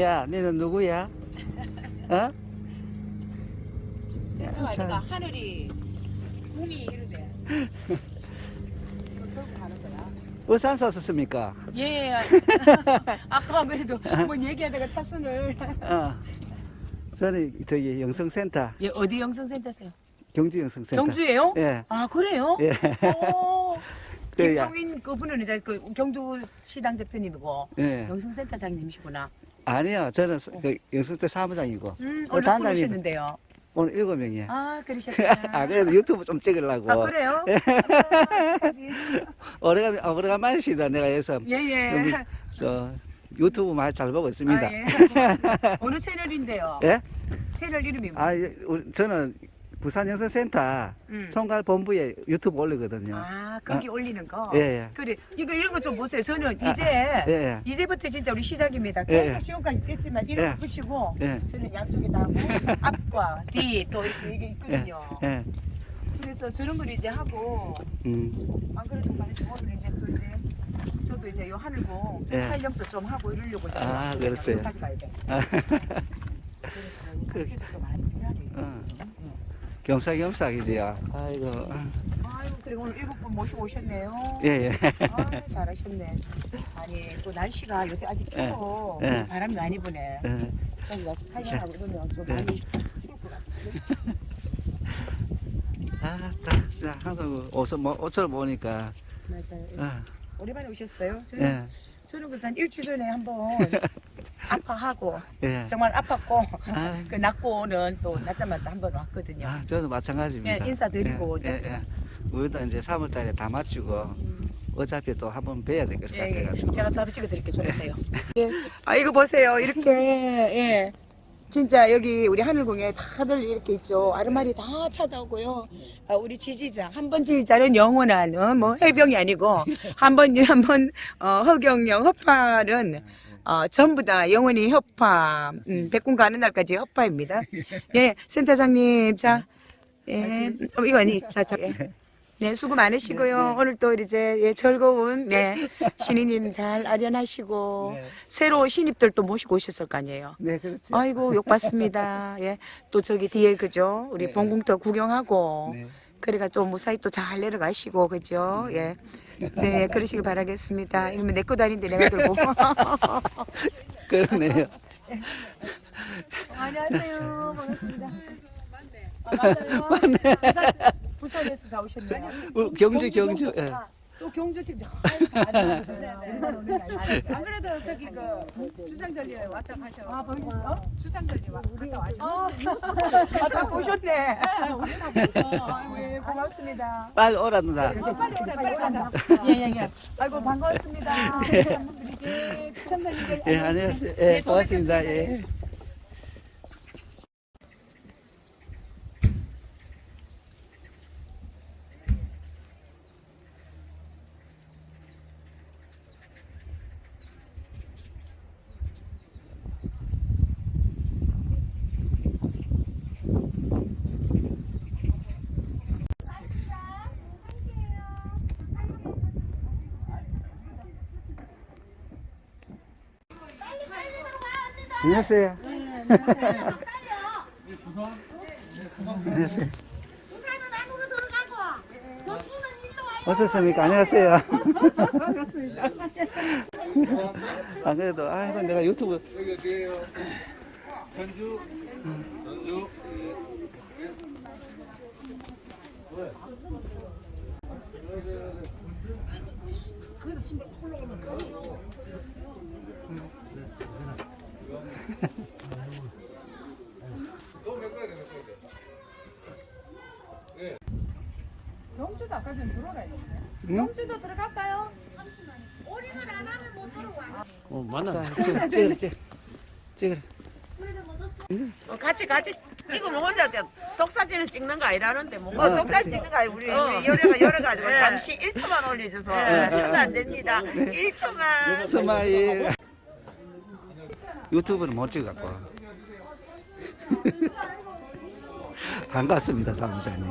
야, 너는 누구야? 어? 저 아이가 하늘이 궁이 이러대. 이걸 들고 가는 거야. 어산 썼습니까? 예. 아까 그래도 뭐 얘기하다가 차선을. 어. 저는 저기 영성센터, 예, 어디 영성센터세요? 경주 영성센터. 경주예요? 예. 아 그래요? 예. 오. 그, 야, 김종인 그분은 이제 그 경주 시당 대표님이고 예. 영성센터장님이시구나. 아니요, 저는 그 영성센터 사무장이고 음, 어, 오늘 단장님. 부르셨는데요. 오늘 일곱 명이에요. 아 그러셨구나. 아, 그래도 유튜브 좀 찍으려고. 아, 그래요? 오래간, 아, 오래간만이시다, 내가 해서. 예예. 여기, 저, 유튜브 많이 잘 보고 있습니다. 아, 예. 고맙습니다. 어느 채널인데요? 예? 채널 이름이 뭐? 아, 예, 우리- 저는 부산 영성센터 음. 총괄본부에 유튜브 올리거든요. 아 거기 올리는 거. 예, 예. 그래 이거 이런 거 좀 보세요. 저는 이제 예, 예. 이제부터 진짜 우리 시작입니다. 예, 계속 예. 지금까지 있겠지만 이런 예. 거 붙이고 예. 저는 양쪽에 다 하고 앞과 뒤 또 이렇게 이게 있거든요. 예. 그래서 저런 걸 이제 하고 음. 안 그래도 말해서 오늘 이제 그 이제 저도 이제 요 하늘공 좀 예. 촬영도 좀 하고 이러려고 아, 그랬어요. 여기까지 가야 돼. 아, 그래서 그- 이제 많이. 어. 겸사겸사이지요. 아이고. 아유 그리고 오늘 일곱 분 모시고 오셨네요. 예, 예. 아 잘하셨네. 아니 또 날씨가 요새 아직 예. 추워. 예. 바람이 많이 부네. 예. 저기 가서 촬영하고 그러면 좀 예. 많이 추울 것 같아. 아, 딱, 진짜 항상 옷을, 뭐, 옷을 보니까. 맞아요. 아, 오랜만에 오셨어요? 저는, 예, 저는 그한 일주일 전에 한번 아파하고 예. 정말 아팠고 아, 그 낳고는 또 낳자마자 한번 왔거든요. 아, 저도 마찬가지입니다. 예, 인사드리고 예, 예, 예. 우리도 이제 3월 달에 다 마치고 음. 어차피 또 한번 뵈야 될것 예, 예. 같아가지고. 제가 바로 찍어드릴게요. 좋으세요. 예. 아 이거 보세요. 이렇게 예. 진짜 여기 우리 하늘공에 다들 이렇게 있죠. 아르마리 다 찾아오고요. 아, 우리 지지자 한 번 지지자는 영원한 어, 뭐 해병이 아니고 한번 한번 어, 허경영 허파는 어, 전부 다 영원히 허파 음, 백군 가는 날까지 허파입니다. 예, 센터장님 자, 예, 어, 이거 아니 자, 자, 예. 네, 수고 많으시고요. 오늘 또 이제 예, 즐거운 네, 신인님 잘 아련하시고 네. 새로 신입들 또 모시고 오셨을 거 아니에요. 네, 그렇죠. 아이고 욕 받습니다. 예, 또 저기 뒤에 그죠? 우리 네. 봉궁터 구경하고 네. 그래가 또 무사히 또 잘 내려가시고 그죠? 예. 네, 그러시길 바라겠습니다. 이러면 내거 아닌데 내가 들고. 그러네요. 안녕하세요. 반갑습니다. 아, 맞아요. 부산, 부산에서 다 오셨네요. 어, 경주, 경주. 예. 아, 또 경주 팀. 안안 그래도 저기 그 주상절리에 왔다 가셔. 아, 보이셨어? 주상절리 와 갔다 와셔. 아, 아, 다 보셨네. 우리 다 보셔. 아이고, 예, 고맙습니다. 빨리 오라는다. 빨리 오자, 빨리 가자. 예, 예, 예. 아이고, 반갑습니다. 예, 부천사님들. 예, 안녕하세요. 예, 고맙습니다. 예. 하세요. 안녕하세요. 어떻습니까? 안녕하세요. 안 그래도 아이고 내가 유튜브? 전주? 전주? 경주도 아까 들어오라 했는데. 응? 경주도 들어갈까요? 어, 만나. 자, 찍, 찍으래, 찍. 찍으래. 어, 같이 같이 찍으면 혼자 저 독사진을 찍는 거 아니라는데 뭐 아, 어, 독사진 찍는 거 아니 우리 우리 열애가 열어가지고 예. 잠시 1초만 올려줘서 예. 천도 안 됩니다 1초만 스마일. 유튜브는 못 찍어갖고. 반갑습니다, 사무장님.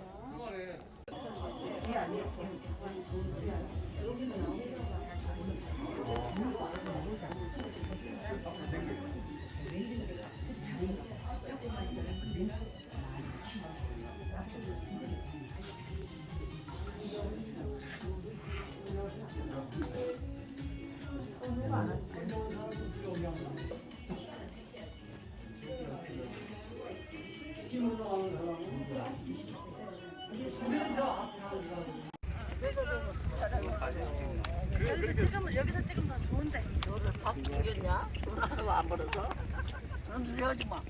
여기서 찍으면 좋은데. 너를 밥 죽였냐? 돈 하나 안 벌어서? 넌 죽여야지 마.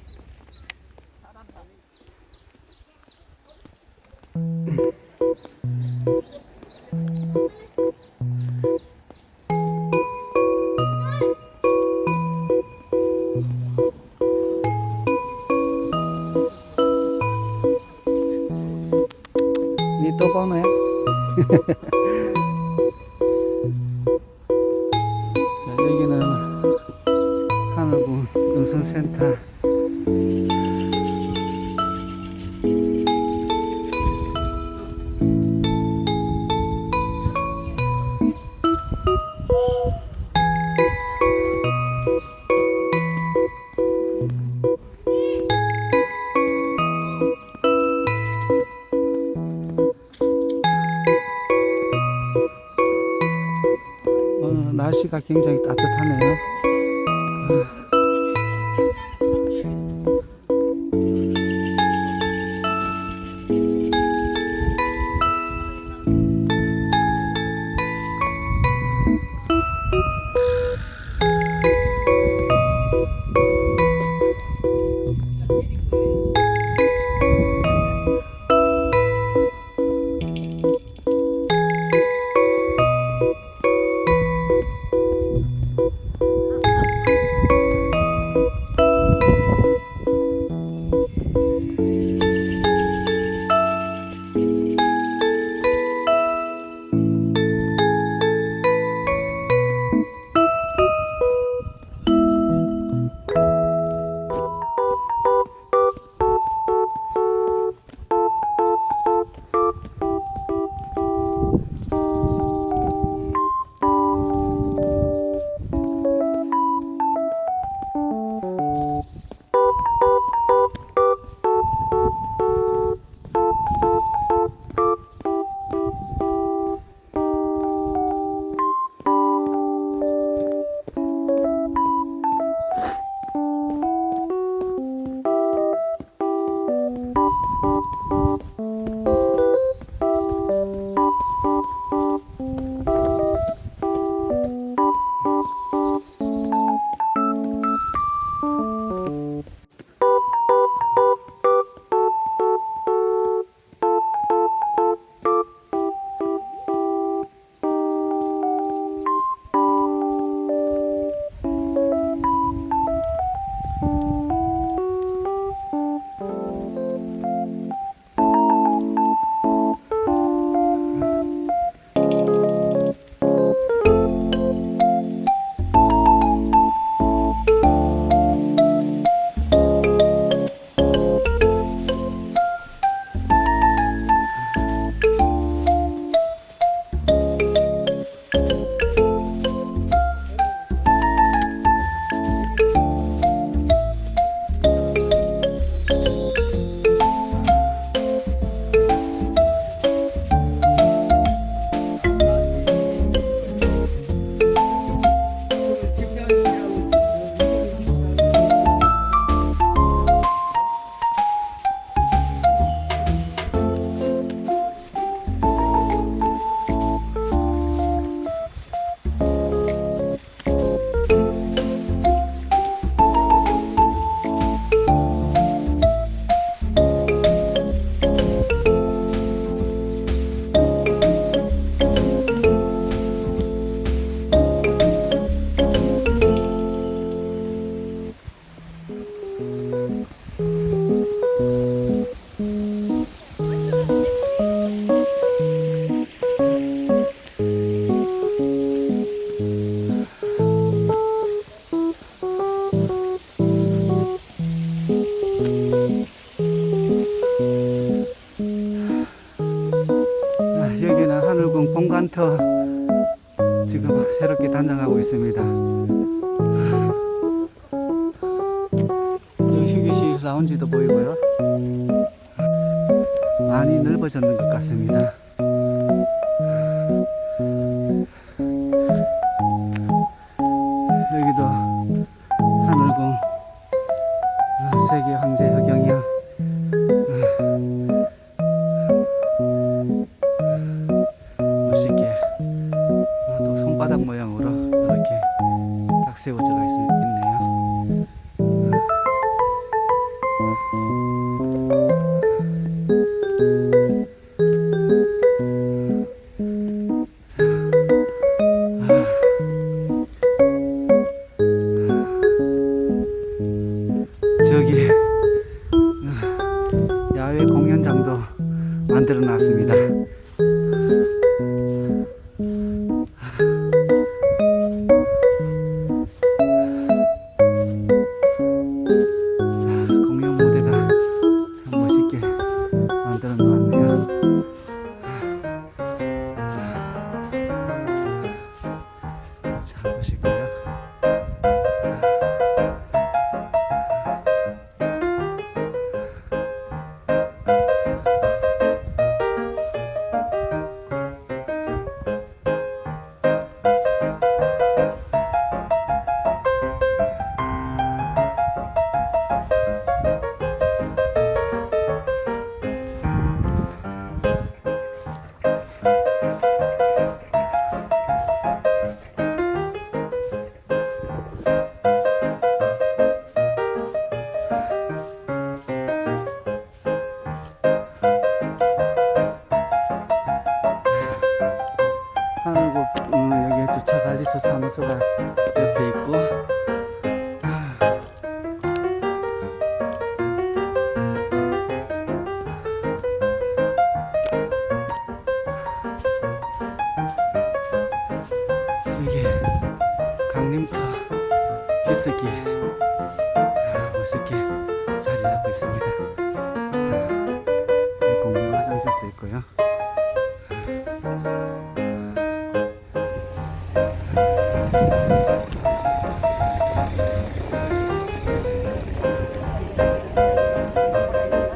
굉장히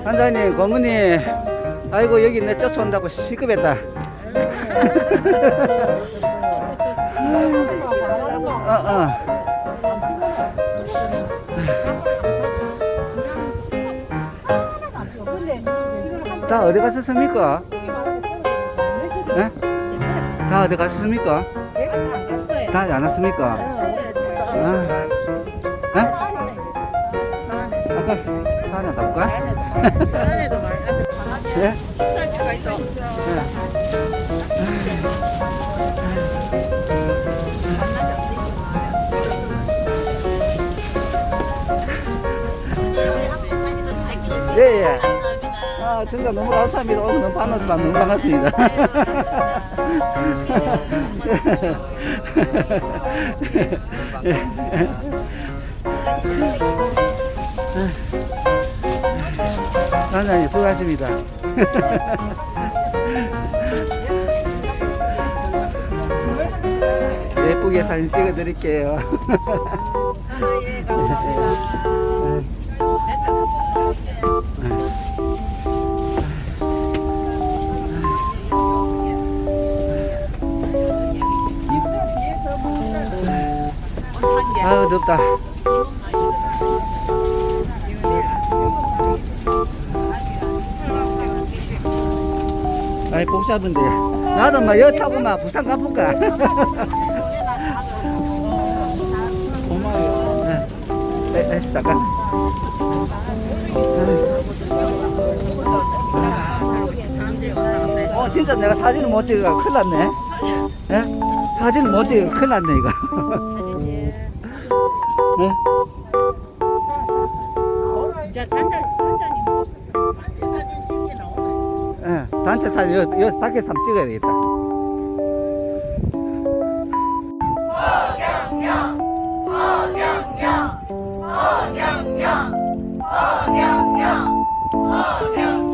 한자님, 고모님, 아이고 여기 내 쫓아온다고 시급했다. 어, 어. 다 어디 갔었습니까? 예? 다 어디 갔었습니까? 다안 왔습니까? 아, 예? 아까 사나 볼까? 안에도 많이 하들 예? 식사실가 있어. 예, 예. 아, 진짜 너무 감사합니다. 오늘 너무 만나서 너무 반갑습니다. 원장님, 수고하십니다. 예쁘게 사진 찍어 드릴게요. 예, 감사합니다. 아이, 복잡한데. 나도 막 여 타고 막 부산 가볼까? 고마워요. 네. 에, 에, 잠깐. 어, 진짜 내가 사진을 못 찍어. 큰일 났네. 예? 사진을 못 찍어. 큰일 났네, 이거. 네? 단체 사진 여, 여 밖에서 한번 찍어야 되겠다. 오경영, 오경영, 오경영, 오경영, 오경영.